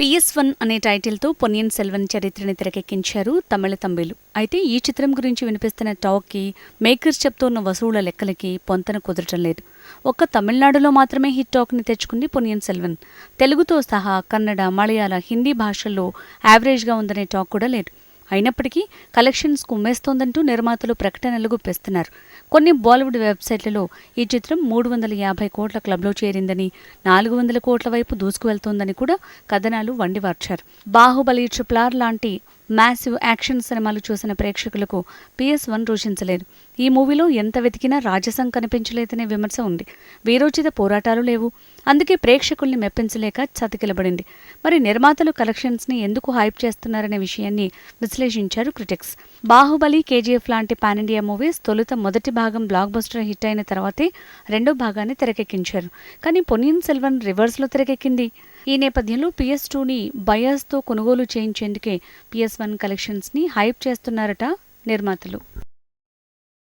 PS one అనే టైటిల్తో పొన్నియన్ సెల్వన్ చరిత్రని తెరకెక్కించారు తమిళ తంబిలు. అయితే ఈ చిత్రం గురించి వినిపిస్తున్న టాక్కి మేకర్స్ చెప్తున్న వసూళ్ళ లెక్కలకి పొంతన కుదరటం లేదు. ఒక్క తమిళనాడులో మాత్రమే హిట్ టాక్ని తెచ్చుకుంది పొన్నియన్ సెల్వన్. తెలుగుతో సహా కన్నడ మలయాళ హిందీ భాషల్లో యావరేజ్గా ఉందనే టాక్ కూడా లేదు. అయినప్పటికీ కలెక్షన్స్ కుమ్మేస్తోందంటూ నిర్మాతలు ప్రకటనలు గుప్పిస్తున్నారు. కొన్ని బాలీవుడ్ వెబ్సైట్లలో ఈ చిత్రం మూడు వందల యాభై కోట్ల క్లబ్లో చేరిందని నాలుగు వందల కోట్ల వైపు దూసుకువెళ్తోందని కూడా కథనాలు వండివార్చారు. బాహుబలి ట్రిప్లార్ లాంటి మ్యాసివ్ యాక్షన్ సినిమాలు చూసిన ప్రేక్షకులకు పిఎస్ వన్ రోషించలేదు. ఈ మూవీలో ఎంత వెతికినా రాజసం కనిపించలేదనే విమర్శ ఉంది. వీరోచిత పోరాటాలు లేవు. అందుకే ప్రేక్షకుల్ని మెప్పించలేక చతికిలబడింది. మరి నిర్మాతలు కలెక్షన్స్ని ఎందుకు హైప్ చేస్తున్నారనే విషయాన్ని విశ్లేషించారు క్రిటిక్స్. బాహుబలి కేజీఎఫ్ లాంటి పాన్ ఇండియా మూవీస్ తొలుత మొదటి భాగం బ్లాక్ బస్టర్ హిట్ అయిన తర్వాతే రెండో భాగాన్ని తెరకెక్కించారు. కానీ పొన్నియిన్ సెల్వన్ రివర్స్లో తెరకెక్కింది. ఈ నేపథ్యంలో పిఎస్ టూని బయాస్తో కొనుగోలు చేయించేందుకే పిఎస్ వన్ కలెక్షన్స్ని హైప్ చేస్తున్నారట నిర్మాతలు.